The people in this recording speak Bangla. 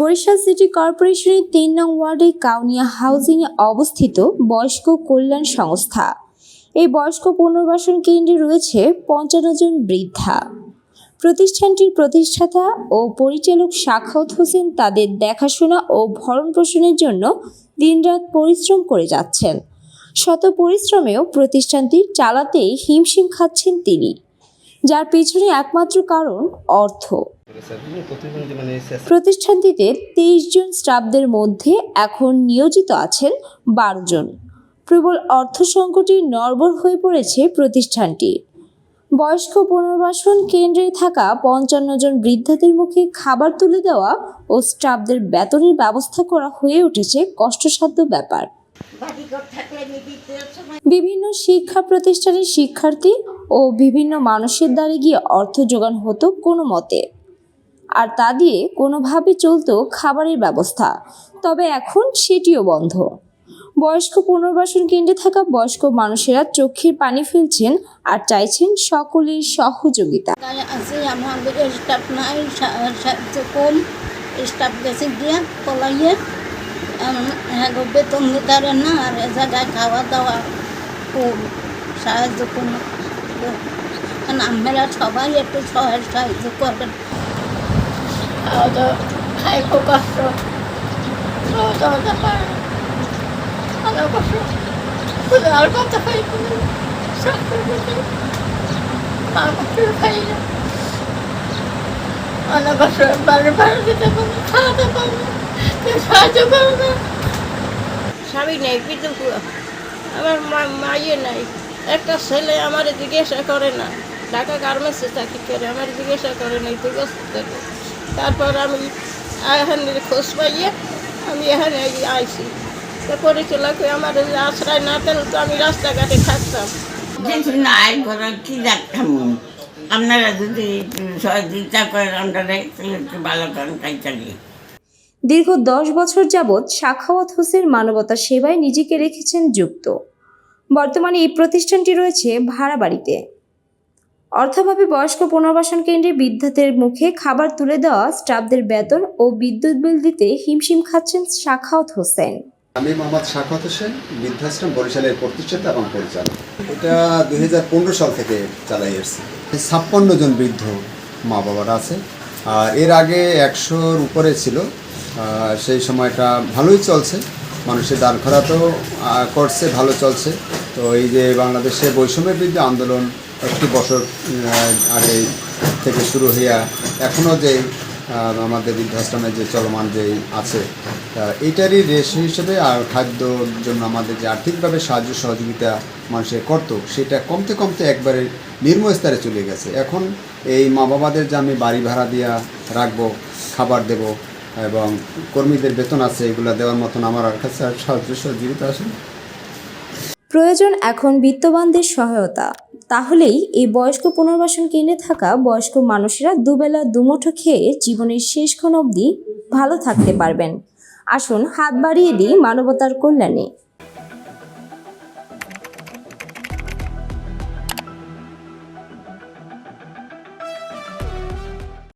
বরিশাল সিটি কর্পোরেশনের তিন নং ওয়ার্ডে কাউনিয়া হাউজিংয়ে অবস্থিত বয়স্ক কল্যাণ সংস্থা। এই বয়স্ক পুনর্বাসন কেন্দ্রে রয়েছে পঞ্চান্ন জন বৃদ্ধা। প্রতিষ্ঠানটির প্রতিষ্ঠাতা ও পরিচালক সাখাওয়াত হোসেন তাদের দেখাশোনা ও ভরণ পোষণের জন্য দিনরাত পরিশ্রম করে যাচ্ছেন। শত পরিশ্রমেও প্রতিষ্ঠানটি চালাতে হিমশিম খাচ্ছেন তিনি, যার পিছনে একমাত্র কারণ অর্থ। প্রতিষ্ঠানটিতে তেইশ জন স্টাফদের মধ্যে এখন নিয়োজিত আছেন বারো জন। প্রবল অর্থ সংকটে নড়বড় হয়ে পড়েছে প্রতিষ্ঠানটি। বয়স্ক পুনর্বাসন কেন্দ্রে থাকা পঞ্চান্ন জন বৃদ্ধাদের মুখে খাবার তুলে দেওয়া ও স্টাফদের বেতনের ব্যবস্থা করা হয়ে উঠেছে কষ্টসাধ্য ব্যাপার। বিভিন্ন শিক্ষা প্রতিষ্ঠানের শিক্ষার্থী ও বিভিন্ন মানুষের দ্বারে গিয়ে অর্থ যোগান হতো কোনো মতে। আর তা দিয়ে কোনোভাবে চলতো খাবারের ব্যবস্থা। তবে এখন সেটিও বন্ধ। বয়স্ক পুনর্বাসন কেন্দ্রে থাকা বয়স্ক মানুষেরা চোখের পানি ফেলছেন আর চাইছেন সকলের সহযোগিতা। আছে আমাদের স্টাফ নাই কম। স্টাফ গেছে দিয়ে পলাইয়ে হ্যাঁ বেতন দিতে পারে না, আর জায়গায় খাওয়া দাওয়া কম, সাহায্য কারণ আমরা সবাই একটু সহায় সাহায্য করবেন। না। না স্বামী নেই, কিন্তু আমার মা, মাইয়ে নাই একটা ছেলে আমার জিজ্ঞাসা করে না ঢাকা গার্মেন্টসে চাকরি করে, আমার জিজ্ঞাসা করে নাই তুই তারপর আমি এখানে খোঁজ পাইয়ে আমি এখানে আইছি। তো পরিচালক আমার আশ্রয় না পেলে তো আমি রাস্তাঘাটে থাকতাম। নাই কি রাখতাম আপনারা যদি একটু সহযোগিতা করেন আমরা একটু ভালো করেন কাজ চালিয়ে দীর্ঘ দশ বছর যাবৎ সাখাওয়াত হোসেন মানবতা সেবায় নিজেকে রেখেছেন যুক্ত। বর্তমানে এই প্রতিষ্ঠানটি রয়েছে ভাড়া বাড়িতে অর্থাভাবে বয়স্ক পুনর্বাসন কেন্দ্রে বৃদ্ধাদের মুখে খাবার তুলে দেওয়া স্টাফদের বেতন ও বিদ্যুৎ বিল দিতে হিমশিম খাচ্ছেন সাখাওয়াত হোসেন। আমি মোহাম্মদ শাখাত হোসেন বৃদ্ধাশ্রম বরিশালের প্রতিষ্ঠাতা এবং পরিচালক। এটা দু হাজার পনেরো সাল থেকে চালাই এসেছি। ছাপ্পান্ন জন বৃদ্ধ মা বাবারা আছে। আর এর আগে একশোর উপরে ছিল। সেই সময়টা ভালোই চলছে। মানুষের দান খরাতেও আহ, করছে ভালো চলছে। তো এই যে বাংলাদেশে বৈষম্যের বিরুদ্ধে আন্দোলন একটি বছর আগে থেকে শুরু হইয়া এখনও যে আমাদের বৃদ্ধাশ্রমে যে চলমান যে আছে আহ, এইটারই রেশ হিসেবে আর খাদ্যর জন্য আমাদের যে আর্থিকভাবে সাহায্য সহযোগিতা মানুষের করত সেটা কমতে কমতে একবারে নিম্ন স্তরে চলে গেছে। এখন এই মা বাবাদের যে আমি বাড়ি ভাড়া দিয়া রাখব খাবার দেব এবং কর্মীদের বেতন আছে এগুলো দেওয়ার মতন আমার আর কাছে সাহায্য সহযোগিতা আসে প্রয়োজন এখন বিত্তবানদের সহায়তা। তাহলেই এই বয়স্ক পুনর্বাসন কেন্দ্রে থাকা বয়স্ক মানুষেরা দুবেলা, দুমুঠো খেয়ে জীবনের শেষক্ষণ অবধি ভালো থাকতে পারবেন। আসুন হাত বাড়িয়ে দিই মানবতার কল্যাণে।